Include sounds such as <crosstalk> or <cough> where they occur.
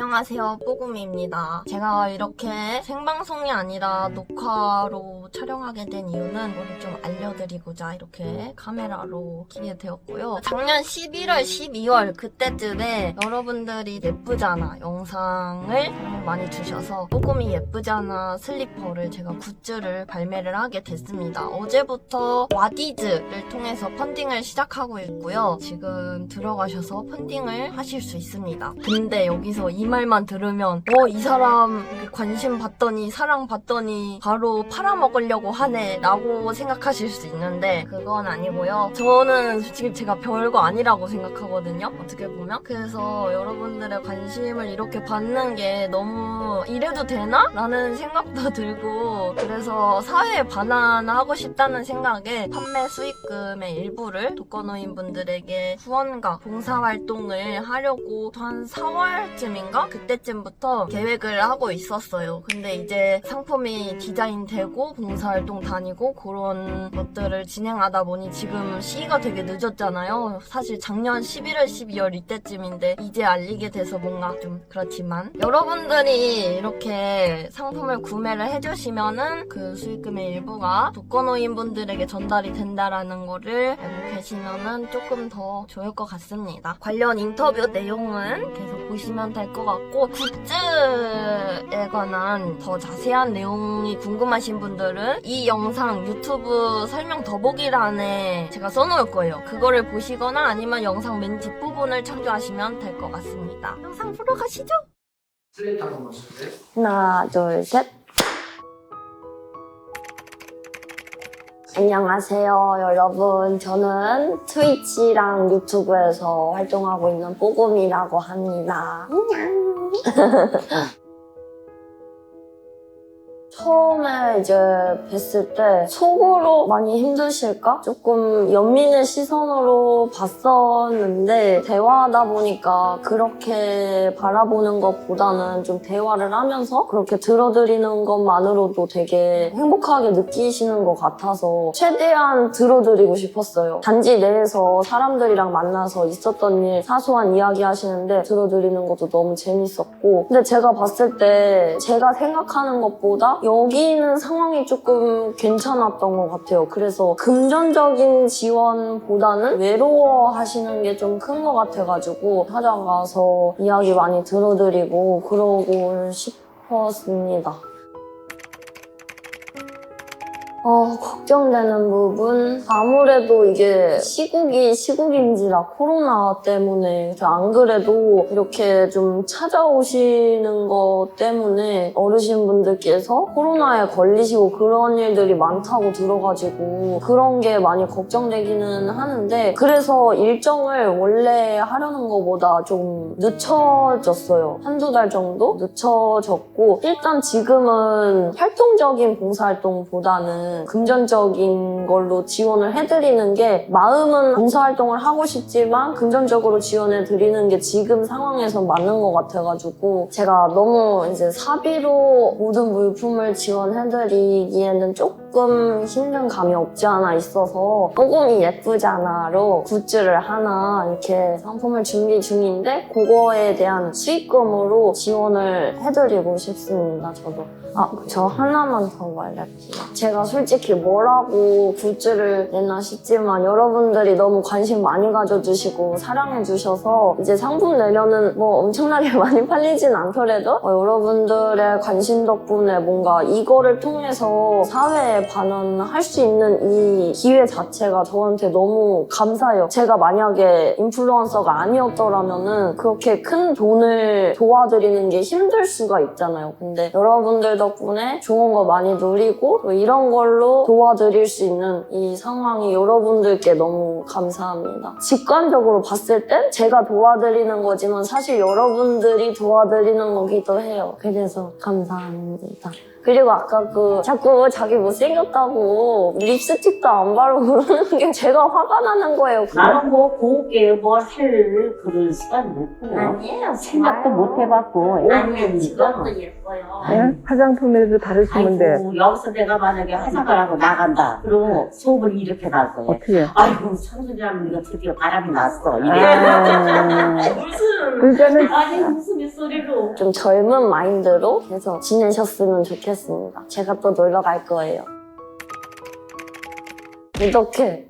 안녕하세요, 뽀구미입니다. 제가 이렇게 생방송이 아니라 녹화로 촬영하게 된 이유는 이거를 좀 알려드리고자 이렇게 카메라로 키게 되었고요. 작년 11월, 12월 그때쯤에 여러분들이 예쁘잖아 영상을 많이 주셔서 뽀구미 예쁘잖아 슬리퍼를 제가 굿즈를 발매를 하게 됐습니다. 어제부터 와디즈를 통해서 펀딩을 시작하고 있고요. 지금 들어가셔서 펀딩을 하실 수 있습니다. 근데 여기서 이 말만 들으면 어 이 사람 관심 받더니 사랑 받더니 바로 팔아먹으려고 하네 라고 생각하실 수 있는데 그건 아니고요. 저는 솔직히 제가 별거 아니라고 생각하거든요. 어떻게 보면. 그래서 여러분들의 관심을 이렇게 받는 게 너무 이래도 되나? 라는 생각도 <laughs> 들고 그래서 사회에 반환하고 싶다는 생각에 판매 수익금의 일부를 독거노인 분들에게 후원과 봉사활동을 하려고 한 4월쯤인가? 그때쯤부터 계획을 하고 있었어요. 근데 이제 상품이 디자인되고 봉사활동 다니고 그런 것들을 진행하다 보니 지금 시기가 되게 늦었잖아요. 사실 작년 11월, 12월 이때쯤인데 이제 알리게 돼서 뭔가 좀 그렇지만 여러분들이 이렇게 상품을 구매를 해주시면은 그 수익금의 일부가 독거노인분들에게 전달이 된다라는 거를 알고 계시면은 조금 더 좋을 것 같습니다. 관련 인터뷰 내용은 계속 보시면 될 것 같고 굿즈에 관한 더 자세한 내용이 궁금하신 분들은 이 영상 유튜브 설명 더보기란에 제가 써놓을 거예요. 그거를 보시거나 아니면 영상 맨 뒷부분을 참조하시면 될 것 같습니다. 영상 보러 가시죠. 하나, 둘, 셋. 안녕하세요, 여러분. 저는 트위치랑 유튜브에서 활동하고 있는 뽀금이라고 합니다. 안녕. <laughs> 처음에 이제 뵀을 때 속으로 많이 힘드실까? 조금 연민의 시선으로 봤었는데 대화하다 보니까 그렇게 바라보는 것보다는 좀 대화를 하면서 그렇게 들어드리는 것만으로도 되게 행복하게 느끼시는 것 같아서 최대한 들어드리고 싶었어요. 단지 내에서 사람들이랑 만나서 있었던 일 사소한 이야기 하시는데 들어드리는 것도 너무 재밌었고 근데 제가 봤을 때 제가 생각하는 것보다 여기 있는 상황이 조금 괜찮았던 것 같아요. 그래서 금전적인 지원보다는 외로워 하시는 게 좀 큰 것 같아가지고 찾아가서 이야기 많이 들어드리고 그러고 싶었습니다. 어, 걱정되는 부분. 아무래도 이게 시국이 시국인지라 코로나 때문에 안 그래도 이렇게 좀 찾아오시는 것 때문에 어르신분들께서 코로나에 걸리시고 그런 일들이 많다고 들어가지고 그런 게 많이 걱정되기는 하는데 그래서 일정을 원래 하려는 것보다 좀 늦춰졌어요. 한두 달 정도 늦춰졌고 일단 지금은 활동적인 봉사활동보다는 금전적인 걸로 지원을 해드리는 게 마음은 봉사활동을 하고 싶지만 금전적으로 지원해 드리는 게 지금 상황에서 맞는 것 같아가지고 제가 너무 이제 사비로 모든 물품을 지원해 드리기에는 조금 힘든 감이 없지 않아 있어서 뽀금이 예쁘잖아로 굿즈를 하나 이렇게 상품을 준비 중인데 그거에 대한 수익금으로 지원을 해드리고 싶습니다 저도 아, 저 하나만 더 말할게요. 제가 솔 직히 뭐라고 굿즈를 냈나 싶지만 여러분들이 너무 관심 많이 가져주시고 사랑해주셔서 이제 상품 내려는 뭐 엄청나게 <laughs> 많이 팔리진 않더라도 어, 여러분들의 관심 덕분에 뭔가 이거를 통해서 사회에 반환할 수 있는 이 기회 자체가 저한테 너무 감사해요. 제가 만약에 인플루언서가 아니었더라면은 그렇게 큰 돈을 도와드리는 게 힘들 수가 있잖아요. 근데 여러분들 덕분에 좋은 거 많이 누리고 또 이런 걸로 도와드릴 수 있는 이 상황이 여러분들께 너무 감사합니다. 직관적으로 봤을 땐 제가 도와드리는 거지만 사실 여러분들이 도와드리는 거기도 해요. 그래서 감사합니다. 그리고 아까 그 자꾸 자기 못생겼다고 립스틱도 안 바르고 그러는 게 제가 화가 나는 거예요. 나는 뭐 고우게 뭘할 그런 시간이 없고 아니에요. 생각도 못 해봤고 아니에요. 지금도 예뻐요. 예? 화장품이라도 바르시면 돼. 아이고 여기서 내가 만약에 화장 을 하고 나간다 그럼 속을 이렇게 날 거야 어떻게? 아이고 청소년 이거 드디어 바람이 났어 이래 아, <laughs> 무슨 그러니까는 아니 무슨 이 소리로 좀 젊은 마인드로 계속 지내셨으면 좋겠습니다. 제가 또 놀러 갈 거예요. 이렇게.